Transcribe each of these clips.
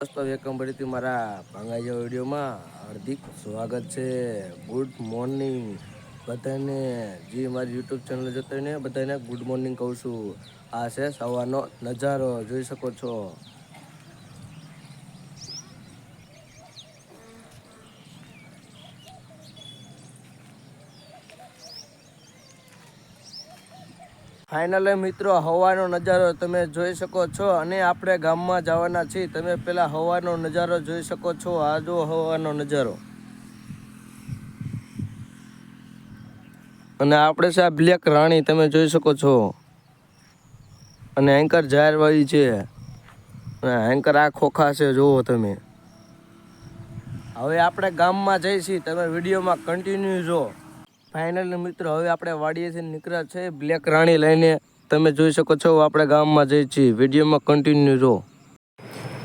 દોસ્તો વેલકમ ફરીથી મારા ભાંગાજા વિડીયોમાં હાર્દિક સ્વાગત છે. ગુડ મોર્નિંગ બધાને. જે, મારી યુટ્યુબ ચેનલ જોતો હોય ને, બધાને ગુડ મોર્નિંગ કહું છું. આ છે સવારનો નજારો, જોઈ શકો છો. ફાઇનલ મિત્રો, હવાનો નજારો તમે જોઈ શકો છો અને આપણે ગામમાં જવાના છીએ. તમે પેલા હવાનો નજારો જોઈ શકો છો. આ જો હવાનો નજારો. અને આપણે છે આ બ્લેક રાણી, તમે જોઈ શકો છો. અને એન્કર જાહેરવાળી છે. અને એન્કર આ ખોખા છે, જુઓ તમે. હવે આપણે ગામમાં જઈશી. તમે વિડીયોમાં કન્ટિન્યુ જો. ફાઇનલી મિત્રો, હવે આપણે વાડીએથી નીકળ્યા છે બ્લેક રાણી લઈને. તમે જોઈ શકો છો, આપણે ગામમાં જઈ છીએ. વિડીયોમાં કન્ટિન્યુ રહો.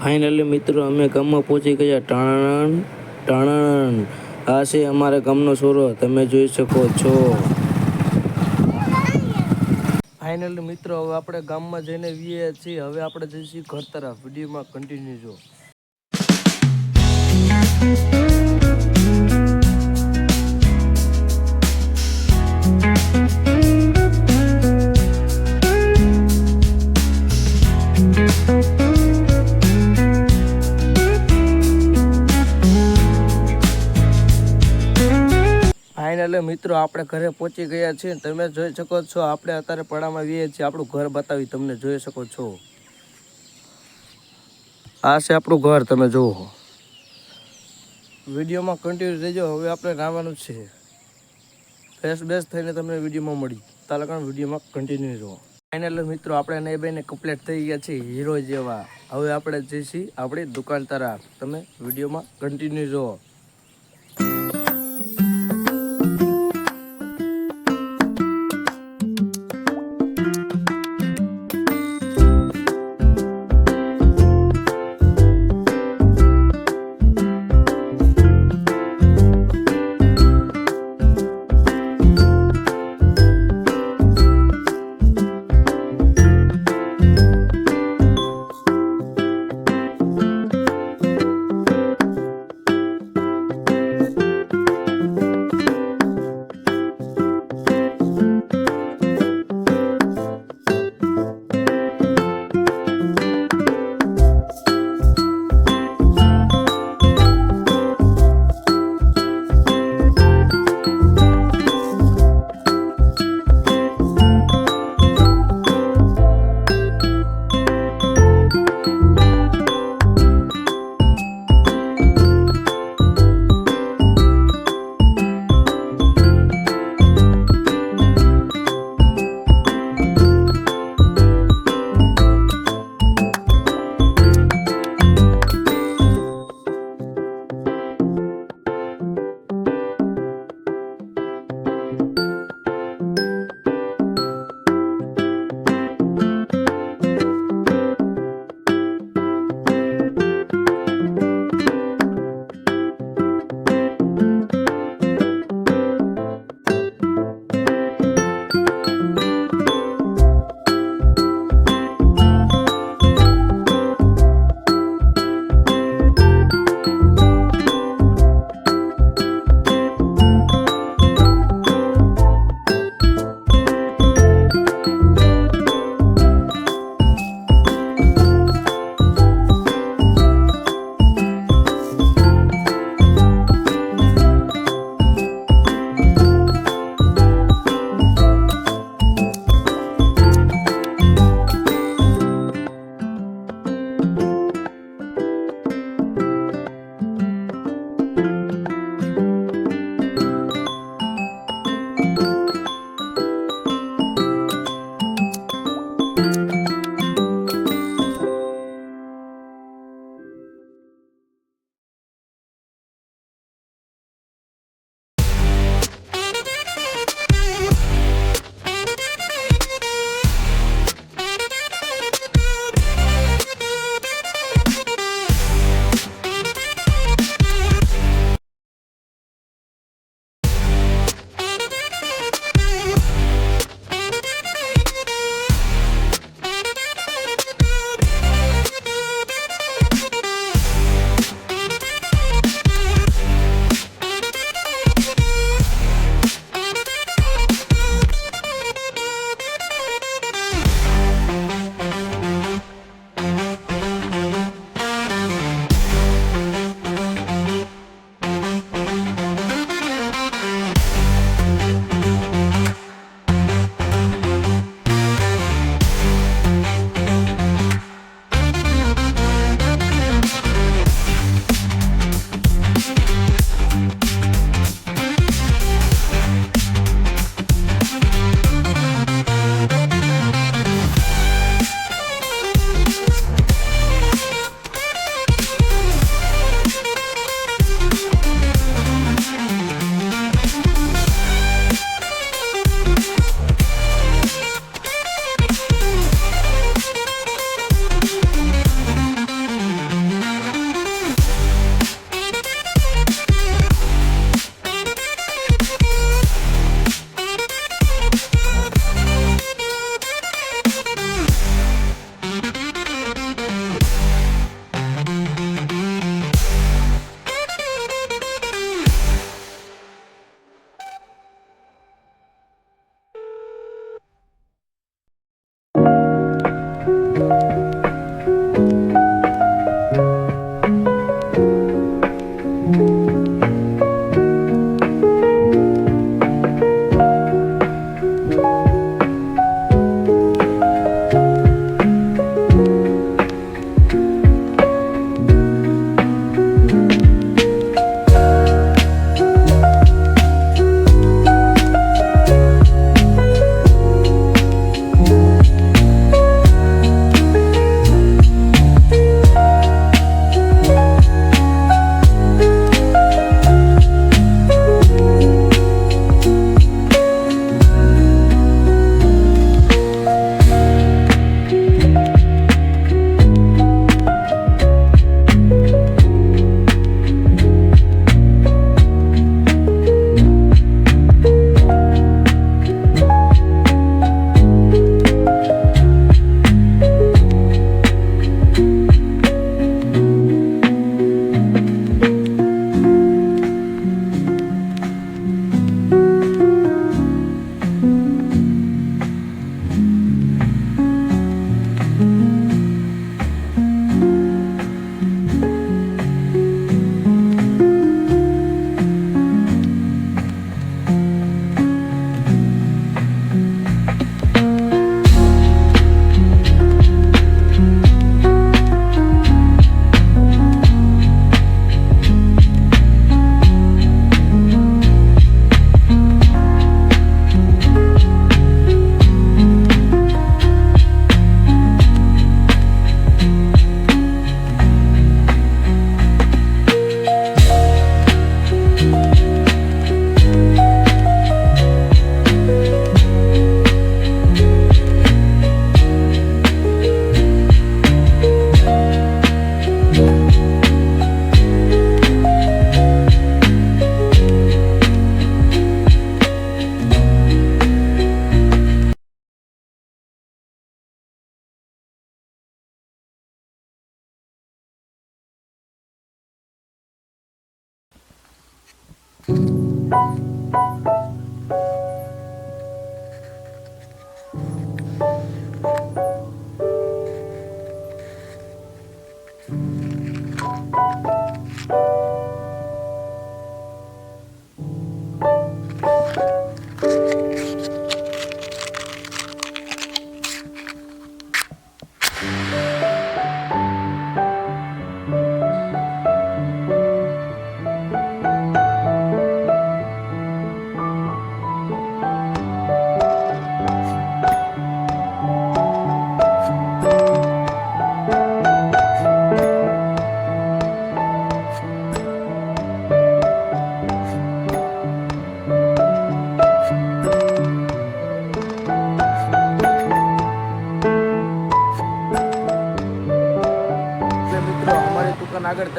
ફાઇનલી મિત્રો, અમે ગામમાં પહોંચી ગયા. ટણણ ટણણ. આ છે અમારા ગામનો સોરો. તમે જોઈ શકો છો. ફાઇનલી મિત્રો, હવે આપણે ગામમાં જઈને વીએ છીએ. હવે આપણે જઈશું ઘર તરફ. વિડીયોમાં કન્ટિન્યુ જો મિત્રો, આપણે ઘરે પહોંચી ગયા છીએ તમે જોઈ શકો છો, આપણે અત્યારે પડામાં આવીએ છીએ. આપણું ઘર બતાવી તમને જોઈ શકો છો. આ છે આપણું ઘર, તમે જુઓ. વિડીયોમાં કન્ટિન્યુ રહેજો. હવે આપણે નાવાનું છે. ફ્રેશ બેસ થઈને તમને વિડીયોમાં મળી. તાલકાણ વિડીયોમાં કન્ટિન્યુ રહો. ફાઇનલ મિત્રો, આપણે નહીં બેને કમ્પ્લીટ થઈ ગયા છીએ હીરો જેવા. હવે આપણે જઈશી આપણી દુકાન તરફ. તમે વિડીયોમાં કન્ટિન્યુ રહો.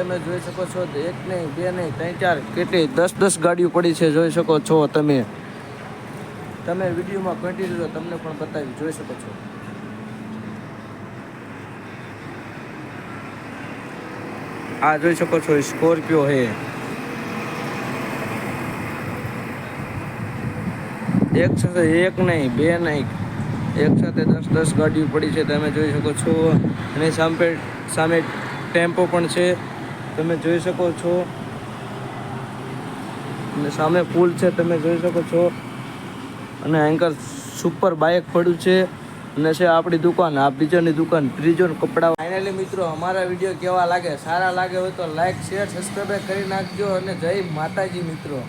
તમે જોઈ શકો છો એક નહીં, બે નહીં, ત્રણ, ચાર, કેટલી? દસ દસ ગાડીઓ પડી છે, જોઈ શકો છો તમે. તમે વિડીયોમાં કન્ટિન્યુ તમને પણ બતાવી, જોઈ શકો છો. આ જોઈ શકો છો, સ્કોર્પિયો હે એક સાથે એક નહીં, બે નહીં. એક સાથે દસ દસ ગાડીઓ પડી છે, તમે જોઈ શકો છો. અને સામે સામે ટેમ્પો પણ છે. તમે જોઈ શકો છો. અને સામે પુલ છે, તમે જોઈ શકો છો. અને એન્કર સુપર બાઇક પડ્યું છે. અને છે આપણી દુકાન, આ બીજાની દુકાન ત્રીજો કપડાં. ફાઇનલી મિત્રો, અમારા વીડિયો કેવા લાગે? સારા લાગે હોય તો લાઇક શેર સબસ્ક્રાઈબ કરી નાખજો. અને જય માતાજી મિત્રો.